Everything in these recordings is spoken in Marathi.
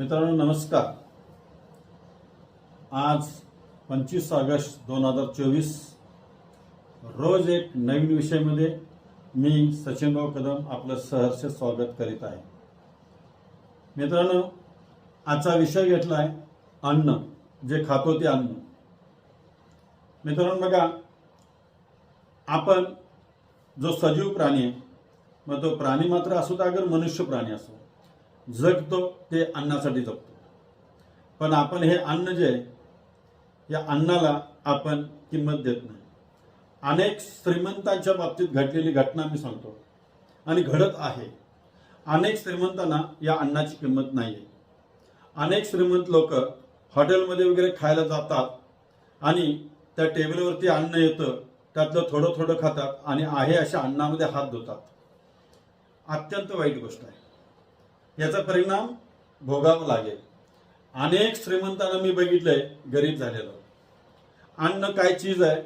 मित्रांनो नमस्कार. आज पंचवीस ऑगस्ट दोन हजार चोवीस. रोज एक नवीन विषयामध्ये मी सचिनराव कदम आपलं सहर्ष स्वागत करीत आहे. मित्रांनो आजचा विषय घेतला आहे अन्न जे खातो ते अन्न. मित्रांनो बघा आपण जो सजीव प्राणी आहे मग तो प्राणी मात्र असू तर अगर मनुष्य प्राणी असो जगतो ते अन्नासाठी जगतो. पण आपण हे अन्न जे आहे या अन्नाला आपण किंमत देत नाही. अनेक श्रीमंतांच्या बाबतीत घडलेली घटना मी सांगतो. आणि घडत आहे. अनेक श्रीमंतांना या अन्नाची किंमत नाही आहे अनेक श्रीमंत लोक हॉटेलमध्ये वगैरे खायला जातात आणि त्या टेबलवरती अन्न येतं त्यातलं थोडं थोडं खातात आणि आहे अशा अन्नामध्ये हात धुतात. अत्यंत वाईट गोष्ट आहे. याचा परिणाम भोगावा लागेल. अनेक श्रीमंतांना मी बघितलंय गरीब झालेलं. अन्न काय चीज आहे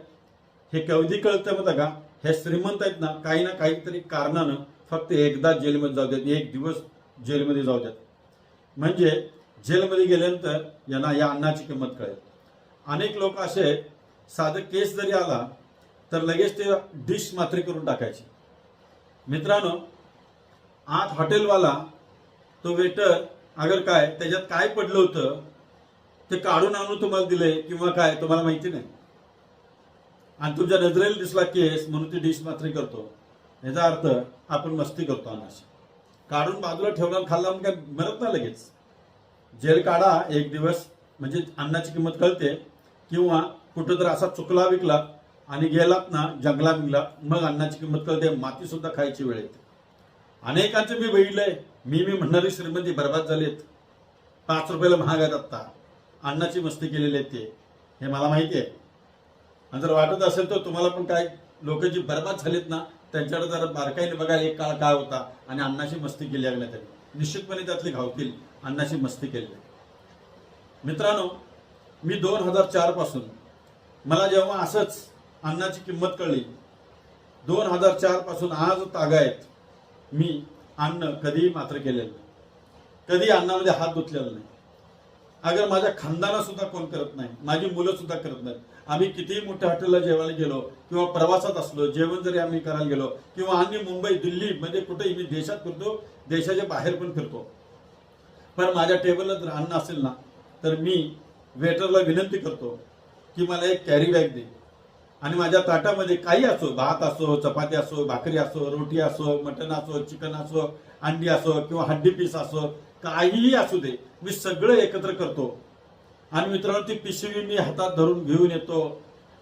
हे कवधी कळतं बघा का? हे श्रीमंत आहेत ना काही ना काहीतरी कारणानं फक्त एकदा जेलमध्ये जाऊ देत एक दिवस जेलमध्ये जाऊ देत. म्हणजे जेलमध्ये गेल्यानंतर यांना या अन्नाची किंमत कळेल. अनेक लोक असे साधं केस जरी आला तर लगेच ते डिश मात्र करून टाकायची. मित्रांनो आत हॉटेलवाला तो वेटर अगर काय त्याच्यात काय पडलं होतं ते काढून आणून तुम्हाला दिले किंवा काय तुम्हाला माहिती नाही. आणि तुमच्या नजरेला दिसला केस म्हणून ती डिश मात्र करतो. याचा अर्थ आपण मस्ती करतो अनाशी काढून बाजूला ठेवला खाल्ला मग काय मरत नाही लगेच. जेल काढा एक दिवस म्हणजे अन्नाची किंमत कळते. किंवा कुठं तर असा चुकला विकला आणि गेलात ना जंगला बिंगला मग अन्नाची किंमत कळते माती सुद्धा खायची वेळ येते. अनेकांचं मी बघितलंय मी मी म्हणणारी श्रीमंती बर्बाद झालीत. पाच रुपयाला महाग आहेत आत्ता. अन्नाची मस्ती केलेली आहे ते. हे मला माहिती आहे. आणि जर वाटत असेल तर तुम्हाला पण काय लोक जी बर्बाद झालीत ना त्यांच्याकडे जरा बारकाईने बघा एक काळ काय होता. आणि अन्नाची मस्ती केली लागल्या त्यांनी. निश्चितपणे त्यातले घावतील. अन्नाची मस्ती केली आहे. मित्रांनो मी दोन हजार चारपासून मला जेव्हा असंच अन्नाची किंमत कळली दोन हजार चारपासून आज तागायत मी अन्न कधीही मात्र केलेलं नाही. कधी अन्नामध्ये हात धुतलेला नाही. अगर माझ्या खानदाना सुद्धा कोण करत नाही माझी मुलं सुद्धा करत नाहीत. आम्ही कितीही मोठ्या हॉटेलला जेवायला गेलो किंवा प्रवासात असलो जेवण जरी आम्ही करायला गेलो किंवा आम्ही मुंबई दिल्ली म्हणजे कुठेही मी देशात फिरतो देशाच्या बाहेर पण फिरतो. पण माझ्या टेबलला जर अन्न असेल ना तर मी वेटरला विनंती करतो की मला एक कॅरी बॅग दे. आणि माझ्या ताटामध्ये काही असो भात असो चपाती असो भाकरी असो रोटी असो मटण असो चिकन असो अंडी असो किंवा हड्डी पीस असो काहीही असू दे मी सगळं एकत्र करतो. आणि मित्रांनो ती पिशवी मी हातात धरून घेऊन येतो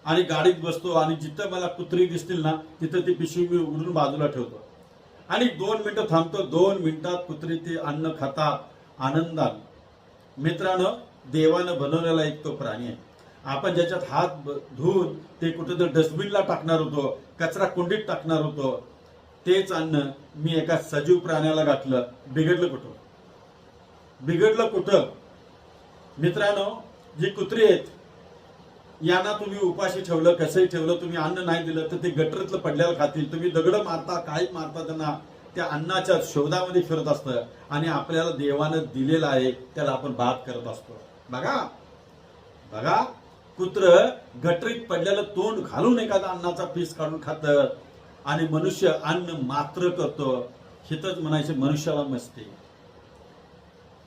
आणि गाडीत बसतो आणि जिथं मला कुत्री दिसतील ना तिथं ती पिशवी मी उघडून बाजूला ठेवतो. आणि दोन मिनटं थांबतो दोन मिनिटात कुत्री ते अन्न खातात आनंदात. मित्रांनो देवानं बनवलेला एक तो प्राणी आहे. आपण ज्याच्यात हात धुवून ते कुठेतरी डस्टबिनला टाकणार होतो कचरा कुंडीत टाकणार होतो तेच अन्न मी एका सजीव प्राण्याला घातलं. बिघडलं कुठं? बिघडलं कुठं? मित्रांनो जी कुत्री आहेत यांना तुम्ही उपाशी ठेवलं कसंही ठेवलं तुम्ही अन्न नाही दिलं तर ते गटरीतलं पडल्याला खातील. तुम्ही दगड मारता काही मारता त्यांना त्या अन्नाच्या शोधामध्ये फिरत असतं. आणि आपल्याला देवानं दिलेलं आहे त्याला आपण बाद करत असतो. बघा. बघा. कुत्र गटरीत पडलेलं तोंड घालून एखादा अन्नाचा पीस काढून खात आणि मनुष्य अन्न मात्र करतो हितच म्हणायचे मनुष्याला मस्ती.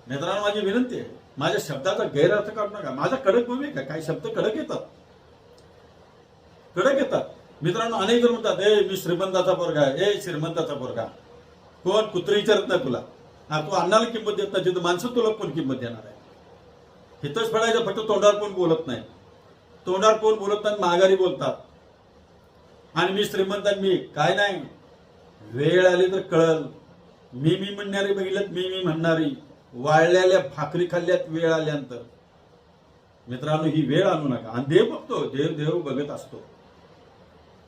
मित्रांनो माझी विनंती आहे माझ्या शब्दाचा गैरअर्थ काढू नका. माझा कडक भूमिका का काही शब्द कडक येतात. कडक येतात. मित्रांनो अनेक जण म्हणतात ए मी श्रीमंताचा पोरगा आहे. ए श्रीमंताचा पोरगा कोण? कुत्री विचारत नाही तुला. हा तू अन्नाला किंमत देत नाही तिथं माणसं तुला कोण किंमत देणार आहे. हितच पडायचं फक्त तोंडावर कोण बोलत नाही. तोंडावर कोण बोलत नाही माघारी बोलतात. आणि मी श्रीमंत मी काय नाही. वेळ आली तर कळल. मी मी म्हणणारी बघितलं मी मी म्हणणारी. वाळलेल्या भाकरी खाल्ल्यात वेळ आल्यानंतर. मित्रांनो ही वेळ आणू नका. आणि देव बघतो देव देव बघत असतो.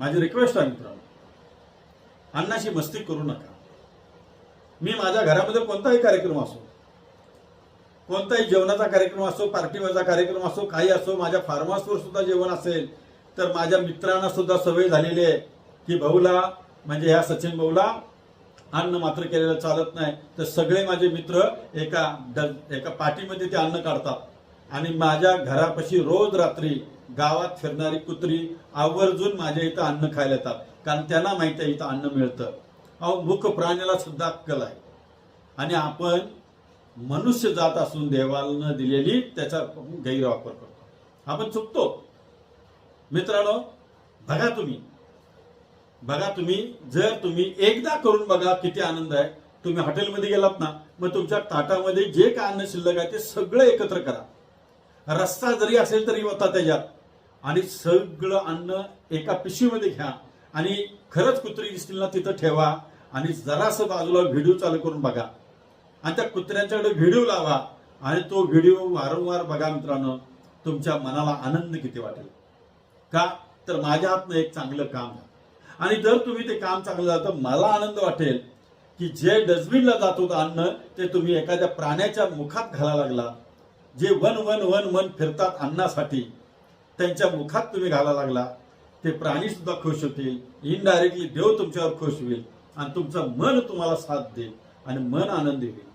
माझी रिक्वेस्ट आहे मित्रांनो. अन्नाशी मस्ती करू नका. मी माझ्या घरामध्ये कोणताही कार्यक्रम असो कोणताही जेवणाचा कार्यक्रम असो पार्टीवरचा कार्यक्रम असो काही असो माझ्या फार्म हाऊसवर सुद्धा जेवण असेल तर माझ्या मित्रांना सुद्धा सवय झालेली आहे की भाऊला म्हणजे ह्या सचिन भाऊला अन्न मात्र केलेलं चालत नाही. तर सगळे माझे मित्र एका ड- एका पाठीमध्ये ते अन्न काढतात. आणि माझ्या घरापाशी रोज रात्री गावात फिरणारी कुत्री आवर्जून माझ्या इथं अन्न खायला येतात. कारण त्यांना माहिती आहे इथं अन्न मिळतं. अहो मुख प्राण्याला सुद्धा अक्कल आहे. आणि आपण मनुष्य जात असून देवाला दिलेली त्याचा गैरवापर करतो. आपण चुकतो. मित्रांनो बघा तुम्ही. बघा तुम्ही जर तुम्ही एकदा करून बघा किती आनंद आहे. तुम्ही हॉटेलमध्ये गेलात ना मग तुमच्या ताटामध्ये जे काय अन्न शिल्लक आहे ते सगळं एकत्र करा. रस्ता जरी असेल तरी होता त्याच्यात. आणि सगळं अन्न एका पिशवीमध्ये घ्या. आणि खरंच कुत्री दिसतील ना तिथं ठेवा. आणि जरासं बाजूला व्हिडिओ चालू करून बघा. आणि त्या कुत्र्याच्याकडे व्हिडिओ लावा. आणि तो व्हिडिओ वारंवार बघा मित्रांनो तुमच्या मनाला आनंद किती वाटेल. का? तर माझ्या हातनं एक चांगलं काम झालं. आणि जर तुम्ही ते काम चांगलं झालं तर मला आनंद वाटेल की जे डस्टबिनला जात होतं अन्न ते तुम्ही एखाद्या प्राण्याच्या मुखात घालायला लागला. जे वन वन वन वन फिरतात अन्नासाठी त्यांच्या मुखात तुम्ही घालायला लागला. ते प्राणी सुद्धा खुश होतील. इनडायरेक्टली देव तुमच्यावर खुश होईल. आणि तुमचं मन तुम्हाला साथ देईल. आणि मन आनंदी होईल.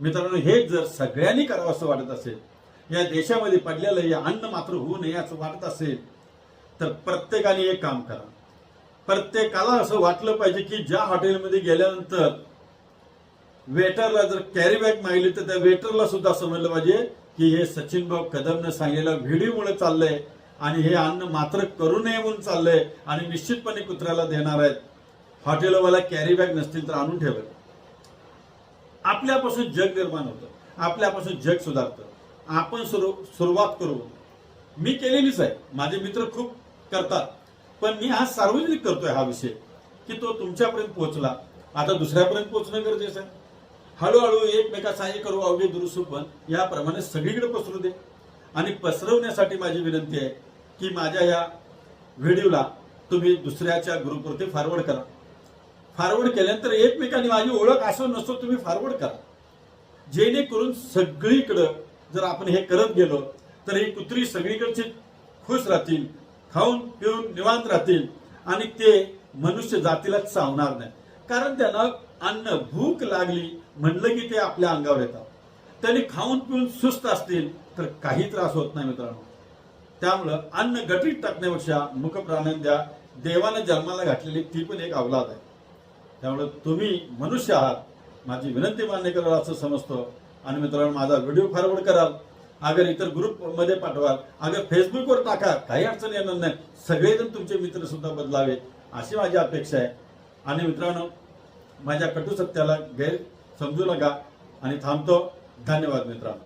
मित्रांनो हे जर सगळ्यांनी करावं असं वाटत असेल या देशामध्ये पडलेलं हे अन्न मात्र होऊ नये असं वाटत असेल तर प्रत्येकाने एक काम करा. प्रत्येकाला असं वाटलं पाहिजे की ज्या हॉटेलमध्ये गेल्यानंतर वेटरला जर कॅरी बॅग मागली तर त्या वेटरला सुद्धा समजलं पाहिजे की हे सचिन भाऊ कदमनं सांगितलं व्हिडिओमुळे चाललंय आणि हे अन्न मात्र करू नये म्हणून चाललंय आणि निश्चितपणे कुत्र्याला देणार आहेत. हॉटेलवाला कॅरी बॅग नसतील तर आणून ठेवेल. आपल्यापासून जग निर्माण होतं. आपल्यापासून जग सुधारतं. आपण सुरू सुरुवात करू. मी केलेलीच आहे. माझे मित्र खूप करतात. पण मी हा सार्वजनिक करतोय हा विषय की तो तुमच्यापर्यंत पोहोचला. आता दुसऱ्यापर्यंत पोहोचणं गरजेचं आहे. हळूहळू एकमेका सहाय्य करू अवघे दुरुस्त पण याप्रमाणे सगळीकडे पसरू दे. आणि पसरवण्यासाठी माझी विनंती आहे की माझ्या या व्हिडिओला तुम्ही दुसऱ्याच्या ग्रुपवरती फॉरवर्ड करा. फॉरवर्ड केल्यानंतर एकमेकांनी माझी ओळख असो नसो तुम्ही फॉरवर्ड करा. जेणेकरून सगळीकडं जर आपण हे करत गेलो तर ही कुत्री सगळीकडची खुश राहतील खाऊन पिऊन निवांत राहतील आणि ते मनुष्य जातीला चावणार नाही. कारण त्यांना अन्न भूक लागली म्हणलं की ते आपल्या अंगावर येतात. त्यांनी खाऊन पिऊन सुस्त असतील तर काही त्रास होत नाही मित्रांनो. त्यामुळं अन्न गटीत टाकण्यापेक्षा मुख प्राण्यां देवाने जन्माला घातलेली ती पण एक अवलाद आहे. त्यामुळे तुम्ही मनुष्य आहात. माझी विनंती मान्य कराल असं समजतो. आणि मित्रांनो माझा व्हिडिओ फॉरवर्ड कराल. अगर इतर ग्रुपमध्ये पाठवाल अगर फेसबुकवर टाका काही अडचण येणार नाही. सगळेजण तुमचे मित्र सुद्धा बदलावेत. अशी माझी अपेक्षा आहे. आणि मित्रांनो माझ्या कटू सत्याला गैर समजू नका. आणि थांबतो. धन्यवाद मित्रांनो.